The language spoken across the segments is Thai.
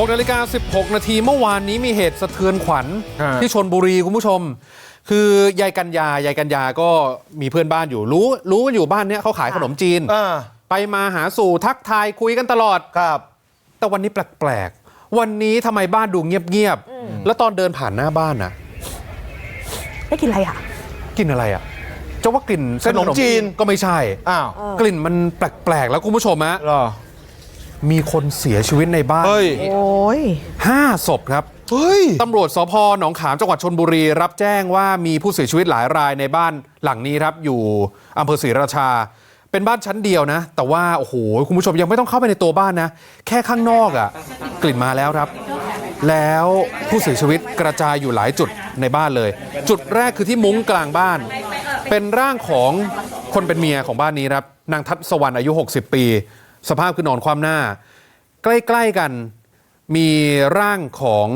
6นาฬิกา 16 นาทีเมื่อวานนี้มีเหตุสะเทือนขวัญฮะที่ชนบุรีคุณผู้ชม คือยายกัญญายายกัญญาก็มีเพื่อนบ้านอยู่รู้รู้กันอยู่บ้านเนี้ยเขาขายขนมจีนอ่าไปมาหาสู่ทักทายคุยกันตลอดครับ แต่วันนี้แปลกๆ วันนี้ทำไมบ้านดูเงียบๆ แล้วตอนเดินผ่านหน้าบ้านนะได้กินอะไรอะกลินอะไรอะจะว่ากลิ่นเส้นขนมจีนก็ไม่ใช่อ้าวกลิ่นมันแปลกๆแล้วคุณผู้ชมฮะเหรอ มีคนเสียชีวิตในบ้านเฮ้ย โอ้ย ห้าศพครับ เฮ้ย ตำรวจสพหนองขามจังหวัดชนบุรี รับแจ้งว่ามีผู้เสียชีวิตหลายรายในบ้านหลังนี้ครับ อยู่อำเภอศรีราชา เป็นบ้านชั้นเดียวนะ แต่ว่า โอ้โห คุณผู้ชมยังไม่ต้องเข้าไปในตัวบ้านนะ แค่ข้างนอกอะ่ะ กลิ่นมาแล้วครับ แล้วผู้เสียชีวิตกระจายอยู่หลายจุดในบ้านเลย จุดแรกคือที่มุ้งกลางบ้าน เป็นร่างของคนเป็นเมียของบ้านนี้ครับนางทัศวรรณอายุ 60 ปี สภาพคือนอนคว่ำหน้า ใกล้ๆกันมีร่างของ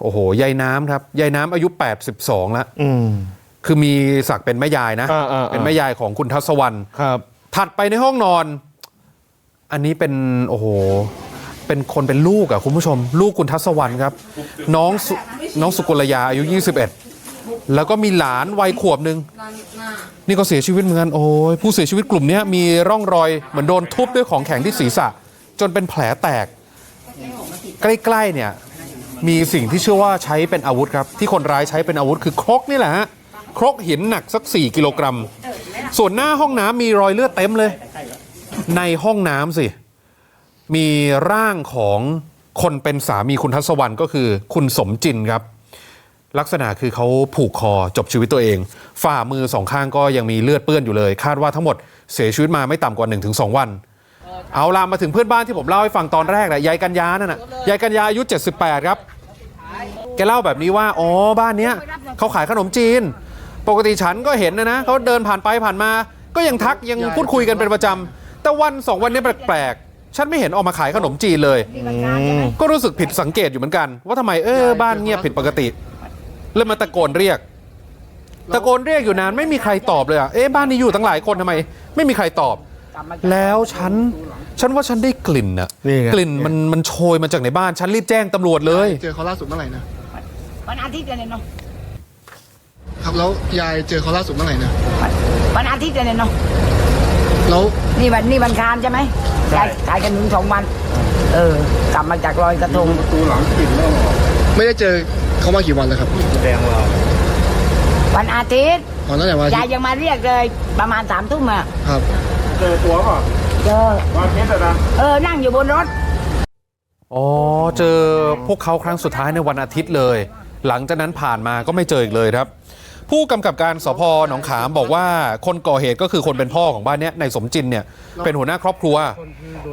โอ้โหยายน้ำครับยายน้ำอายุ 82 แล้วอืมคือมีศักดิ์เป็นแม่ยายนะอ่าๆๆเป็นแม่ยายของคุณทัศวรรณครับถัดไปในห้องนอน อันนี้เป็นโอ้โห เป็นคนเป็นลูกอะคุณผู้ชม ลูกคุณทัศวรรณครับ น้องสุน้องสุกุลยาอายุ 21 แล้วก็มีหลานวัยขวบหนึ่งนี่ก็เสียชีวิตเหมือนกันโอ้ยผู้เสียชีวิตกลุ่มเนี้ยมีร่องรอยเหมือนโดนทุบด้วยของแข็งที่ศีรษะ จนเป็นแผลแตก ใกล้ๆเนี่ยมีสิ่งที่เชื่อว่าใช้เป็นอาวุธครับ ที่คนร้ายใช้เป็นอาวุธคือครกนี่แหละฮะครกหินหนักสัก 4 กิโลกรัม ส่วนหน้าห้องน้ำมีรอยเลือดเต็มเลย ในห้องน้ำสิ มีร่างของคนเป็นสามีคุณทัศวรรณก็คือคุณสมจินครับ ลักษณะคือเขาผูกคอจบชีวิตตัวเอง ฝ่ามือสองข้างก็ยังมีเลือดเปื้อนอยู่เลย คาดว่าทั้งหมดเสียชีวิตมาไม่ต่ำกว่า 1-2 วัน เอาลามมาถึงเพื่อนบ้านที่ผมเล่าให้ฟังตอนแรกแหละยายกัญญานั่นน่ะยายกัญญาอายุ 78 ครับ แกเล่าแบบนี้ว่า อ๋อ บ้านเนี้ยเขาขายขนมจีน ปกติฉันก็เห็นนะนะเขาเดินผ่านไปผ่านมา ก็ยังทักยังพูดคุยกันเป็นประจำแต่วันสองวันนี้แปลกๆฉันไม่เห็นออกมาขายขนมจีนเลย ก็รู้สึกผิดสังเกตอยู่เหมือนกัน ว่าทำไมเออบ้านเงียบผิดปกติ เลยมาตะโกนเรียก ตะโกนเรียกอยู่นานไม่มีใครตอบเลยอะเอ๊ะบ้านนี้อยู่ตั้งหลายคนทำไม ไม่มีใครตอบ แล้วฉัน ฉันว่าฉันได้กลิ่นอะนี่ไง กลิ่นมันมันโชยมาจากในบ้าน ฉันรีบแจ้งตำรวจเลย เจอเขาล่าสุดเมื่อไหร่นะ วันอาทิตย์เนี่ยเนาะครับแล้วยายเจอเขาล่าสุดเมื่อไหร่นะ วันอาทิตย์เนี่ยเนาะแล้วนี่วันนี่วันคานใช่ไหมขายขายกันถึงสองวัน เออ กลับมาจากลอยกระทง ไม่ได้เจอ เขามากี่วันแล้วครับวันอาทิตย์ตอนนั้นแต่วันอายาทิยตย์ยังมาเรียกเลยประมาณสามทุ่มอะครับ เจอเออนั่งอยู่บนรถ อ๋อ เจอพวกเขาครั้งสุดท้ายในวันอาทิตย์เลย หลังจากนั้นผ่านมาก็ไม่เจออีกเลยครับ ผู้กำกับการสพหนองขามบอกว่าคนก่อเหตุก็คือคนเป็นพ่อของบ้านเนี้ยในสมจินเนี่ยเป็นหัวหน้าครอบครัว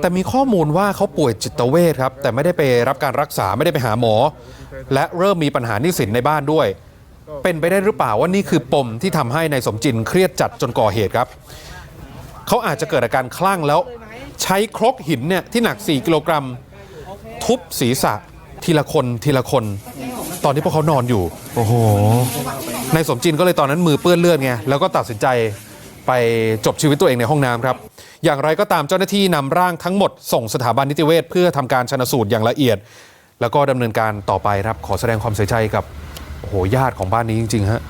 แต่มีข้อมูลว่าเขาป่วยจิตเวชครับ แต่ไม่ได้ไปรับการรักษาไม่ได้ไปหาหมอ และเริ่มมีปัญหาหนี้สินในบ้านด้วย เป็นไปได้หรือเปล่าว่านี่คือปมที่ทำให้ในายสมจินเครียดจัดจนก่อเหตุครับเขาอาจจะเกิดอาการคลั่งแล้ว ใช้ครกหินเนี่ยที่หนัก 4 กิโลกรัม ทุบศีรษะทีละคนทีละคน ตอนที่พวกเขานอนอยู่ โอ้โห นายสมจินก็เลยตอนนั้นมือเปื้อนเลือดไงแล้วก็ตัดสินใจไปจบชีวิตตัวเองในห้องน้ำครับ อย่างไรก็ตามเจ้าหน้าที่นำร่างทั้งหมด ส่งสถาบันนิติเวชเพื่อทำการชนสูตรอย่างละเอียด แล้วก็ดำเนินการต่อไปครับขอแสดงความเสียใจกับโอ้โหญาติของบ้านนี้จริงๆฮะ